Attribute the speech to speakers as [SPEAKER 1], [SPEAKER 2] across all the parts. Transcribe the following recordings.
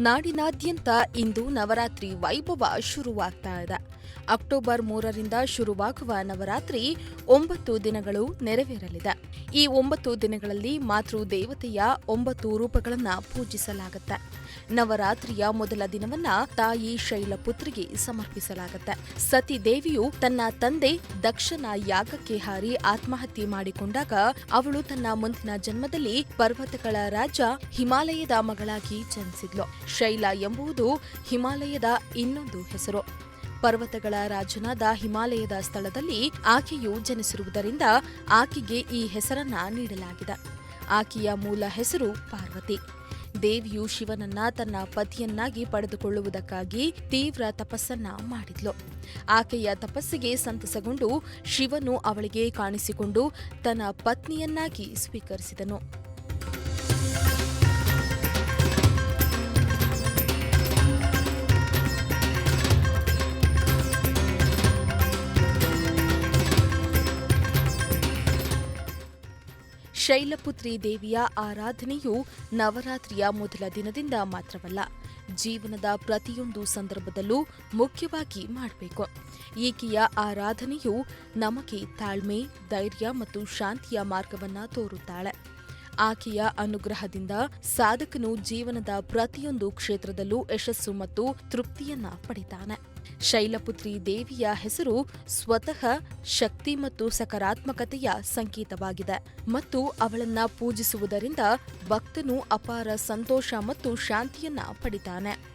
[SPEAKER 1] ನಾಡಿನಾದ್ಯಂತ ಇಂದು ನವರಾತ್ರಿ ವೈಭವ ಶುರುವಾಗ್ತಾ ಇದೆ. ಅಕ್ಟೋಬರ್ ಮೂರರಿಂದ ಶುರುವಾಗುವ ನವರಾತ್ರಿ ಒಂಬತ್ತು ದಿನಗಳು ನೆರವೇರಲಿದೆ. ಈ ಒಂಬತ್ತು ದಿನಗಳಲ್ಲಿ ಮಾತೃ ದೇವತೆಯ ಒಂಬತ್ತು ರೂಪಗಳನ್ನು ಪೂಜಿಸಲಾಗುತ್ತೆ. ನವರಾತ್ರಿಯ ಮೊದಲ ದಿನವನ್ನ ತಾಯಿ ಶೈಲಪುತ್ರಿಗೆ ಸಮರ್ಪಿಸಲಾಗುತ್ತೆ. ಸತಿ ದೇವಿಯು ತನ್ನ ತಂದೆ ದಕ್ಷನ ಯಾಗಕ್ಕೆ ಹಾರಿ ಆತ್ಮಹತ್ಯೆ ಮಾಡಿಕೊಂಡಾಗ ಅವಳು ತನ್ನ ಮುಂದಿನ ಜನ್ಮದಲ್ಲಿ ಪರ್ವತಗಳ ರಾಜ ಹಿಮಾಲಯದ ಮಗಳಾಗಿ ಜನಿಸಿದ್ಲು. ಶೈಲ ಎಂಬುದು ಹಿಮಾಲಯದ ಇನ್ನೊಂದು ಹೆಸರು. ಪರ್ವತಗಳ ರಾಜನಾದ ಹಿಮಾಲಯದ ಸ್ಥಳದಲ್ಲಿ ಆಕೆಯು ಜನಿಸಿರುವುದರಿಂದ ಆಕೆಗೆ ಈ ಹೆಸರನ್ನ ನೀಡಲಾಗಿದೆ. ಆಕೆಯ ಮೂಲ ಹೆಸರು ಪಾರ್ವತಿ. ದೇವಿಯು ಶಿವನನ್ನ ತನ್ನ ಪತಿಯನ್ನಾಗಿ ಪಡೆದುಕೊಳ್ಳುವುದಕ್ಕಾಗಿ ತೀವ್ರ ತಪಸ್ಸನ್ನ ಮಾಡಿದ್ಲು. ಆಕೆಯ ತಪಸ್ಸಿಗೆ ಸಂತಸಗೊಂಡು ಶಿವನು ಅವಳಿಗೆ ಕಾಣಿಸಿಕೊಂಡು ತನ್ನ ಪತ್ನಿಯನ್ನಾಗಿ ಸ್ವೀಕರಿಸಿದನು. ಶೈಲಪುತ್ರಿ ದೇವಿಯ ಆರಾಧನೆಯು ನವರಾತ್ರಿಯ ಮೊದಲ ದಿನದಿಂದ ಮಾತ್ರವಲ್ಲ, ಜೀವನದ ಪ್ರತಿಯೊಂದು ಸಂದರ್ಭದಲ್ಲೂ ಮುಖ್ಯವಾಗಿ ಮಾಡಬೇಕು. ಈಕೆಯ ಆರಾಧನೆಯು ನಮಗೆ ತಾಳ್ಮೆ, ಧೈರ್ಯ ಮತ್ತು ಶಾಂತಿಯ ಮಾರ್ಗವನ್ನು ತೋರುತ್ತಾಳೆ. ಆಕೆಯ ಅನುಗ್ರಹದಿಂದ ಸಾಧಕನು ಜೀವನದ ಪ್ರತಿಯೊಂದು ಕ್ಷೇತ್ರದಲ್ಲೂ ಯಶಸ್ಸು ಮತ್ತು ತೃಪ್ತಿಯನ್ನ ಪಡಿತಾನೆ. ಶೈಲಪುತ್ರಿ ದೇವಿಯ ಹೆಸರು ಸ್ವತಃ ಶಕ್ತಿ ಮತ್ತು ಸಕಾರಾತ್ಮಕತೆಯ ಸಂಕೇತವಾಗಿದೆ ಮತ್ತು ಅವಳನ್ನ ಪೂಜಿಸುವುದರಿಂದ ಭಕ್ತನು ಅಪಾರ ಸಂತೋಷ ಮತ್ತು ಶಾಂತಿಯನ್ನ ಪಡಿತಾನೆ.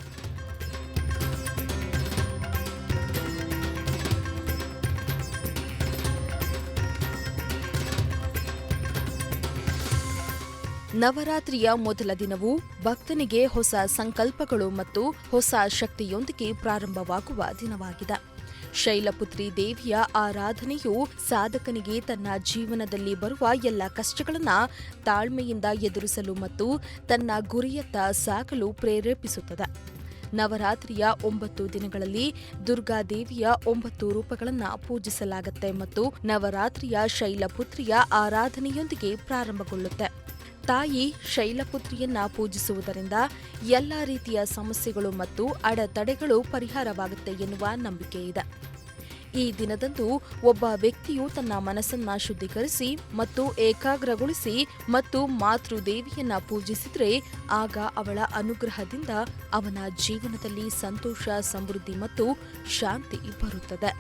[SPEAKER 1] ನವರಾತ್ರಿಯ ಮೊದಲ ದಿನವು ಭಕ್ತನಿಗೆ ಹೊಸ ಸಂಕಲ್ಪಗಳು ಮತ್ತು ಹೊಸ ಶಕ್ತಿಯೊಂದಿಗೆ ಪ್ರಾರಂಭವಾಗುವ ದಿನವಾಗಿದೆ. ಶೈಲಪುತ್ರಿ ದೇವಿಯ ಆರಾಧನೆಯು ಸಾಧಕನಿಗೆ ತನ್ನ ಜೀವನದಲ್ಲಿ ಬರುವ ಎಲ್ಲ ಕಷ್ಟಗಳನ್ನು ತಾಳ್ಮೆಯಿಂದ ಎದುರಿಸಲು ಮತ್ತು ತನ್ನ ಗುರಿಯತ್ತ ಸಾಗಲು ಪ್ರೇರೇಪಿಸುತ್ತದೆ. ನವರಾತ್ರಿಯ ಒಂಬತ್ತು ದಿನಗಳಲ್ಲಿ ದುರ್ಗಾದೇವಿಯ ಒಂಬತ್ತು ರೂಪಗಳನ್ನು ಪೂಜಿಸಲಾಗುತ್ತೆ ಮತ್ತು ನವರಾತ್ರಿಯ ಶೈಲಪುತ್ರಿಯ ಆರಾಧನೆಯೊಂದಿಗೆ ಪ್ರಾರಂಭಗೊಳ್ಳುತ್ತೆ. ತಾಯಿ ಶೈಲಪುತ್ರಿಯನ್ನ ಪೂಜಿಸುವುದರಿಂದ ಎಲ್ಲ ರೀತಿಯ ಸಮಸ್ಯೆಗಳು ಮತ್ತು ಅಡೆತಡೆಗಳು ಪರಿಹಾರವಾಗುತ್ತೆ ಎನ್ನುವ ನಂಬಿಕೆ ಇದೆ. ಈ ದಿನದಂದು ಒಬ್ಬ ವ್ಯಕ್ತಿಯು ತನ್ನ ಮನಸ್ಸನ್ನ ಶುದ್ಧೀಕರಿಸಿ ಮತ್ತು ಏಕಾಗ್ರಗೊಳಿಸಿ ಮತ್ತು ಮಾತೃದೇವಿಯನ್ನ ಪೂಜಿಸಿದರೆ ಆಗ ಅವಳ ಅನುಗ್ರಹದಿಂದ ಅವನ ಜೀವನದಲ್ಲಿ ಸಂತೋಷ, ಸಮೃದ್ಧಿ ಮತ್ತು ಶಾಂತಿ ಬರುತ್ತದೆ.